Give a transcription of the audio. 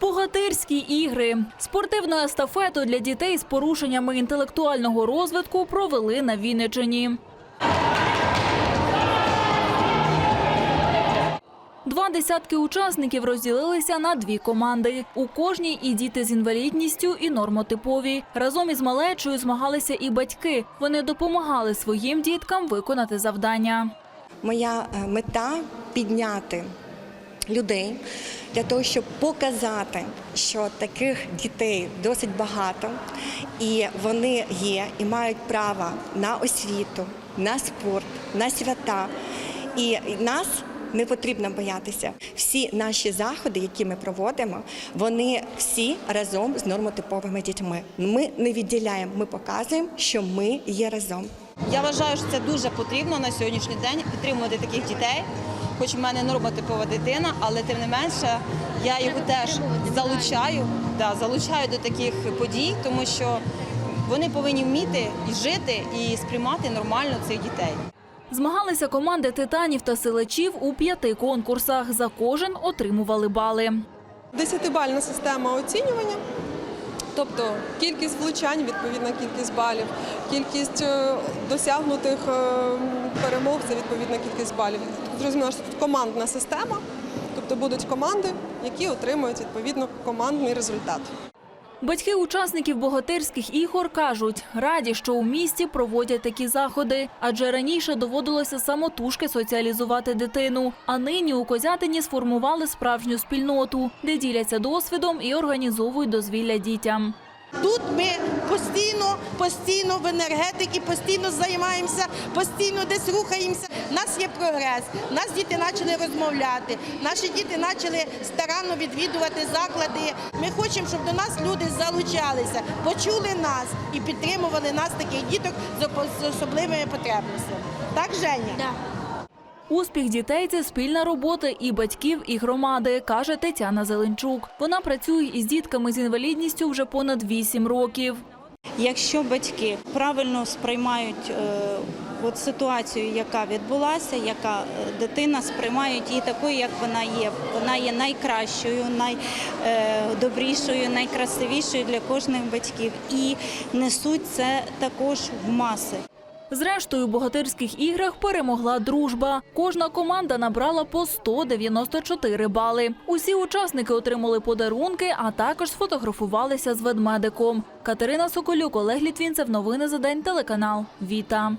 Богатирські ігри. Спортивну естафету для дітей з порушеннями інтелектуального розвитку провели на Вінниччині. Два десятки учасників розділилися на дві команди. У кожній і діти з інвалідністю, і нормотипові. Разом із малечою змагалися і батьки. Вони допомагали своїм діткам виконати завдання. Моя е, мета підняти людей для того, щоб показати, що таких дітей досить багато, і вони є і мають право на освіту, на спорт, на свята. І нас не потрібно боятися. Всі наші заходи, які ми проводимо, вони всі разом з нормотиповими дітьми. Ми не відділяємо, ми показуємо, що ми є разом. Я вважаю, що це дуже потрібно на сьогоднішній день підтримувати таких дітей. Хоч в мене нормотипова дитина, але тим не менше я його теж залучаю, да, залучаю до таких подій, тому що вони повинні вміти і жити і сприймати нормально цих дітей. Змагалися команди титанів та силачів у п'яти конкурсах. За кожен отримували бали. Десятибальна система оцінювання, тобто кількість влучань, відповідна кількість балів, кількість е, досягнутих е, перемог це відповідна кількість балів. Зрозуміло, що тут командна система, тобто будуть команди, які отримують відповідно командний результат. Батьки учасників богатирських ігор кажуть, раді, що у місті проводять такі заходи, адже раніше доводилося самотужки соціалізувати дитину. А нині у Козятині сформували справжню спільноту, де діляться досвідом і організовують дозвілля дітям. Тут ми постійно, постійно в енергетиці, постійно займаємося, постійно десь рухаємося. У нас є прогрес. У нас діти почали розмовляти. Наші діти почали старанно відвідувати заклади. Ми хочемо, щоб до нас люди залучалися, почули нас і підтримували нас таких діток з особливими потребностями. Так, Женя? Успіх дітей це спільна робота і батьків, і громади, каже Тетяна Зеленчук. Вона працює із дітками з інвалідністю вже понад вісім років. Якщо батьки правильно сприймають е, от ситуацію, яка відбулася, яка е, дитина сприймають її такою, як вона є. Вона є найкращою, найдобрішою, найкрасивішою для кожних батьків і несуть це також в маси. Зрештою, у богатирських іграх перемогла дружба. Кожна команда набрала по 194 бали. Усі учасники отримали подарунки, а також сфотографувалися з ведмедиком. Катерина Соколюк, Олег Літвінцев. Новини за день. Телеканал Віта.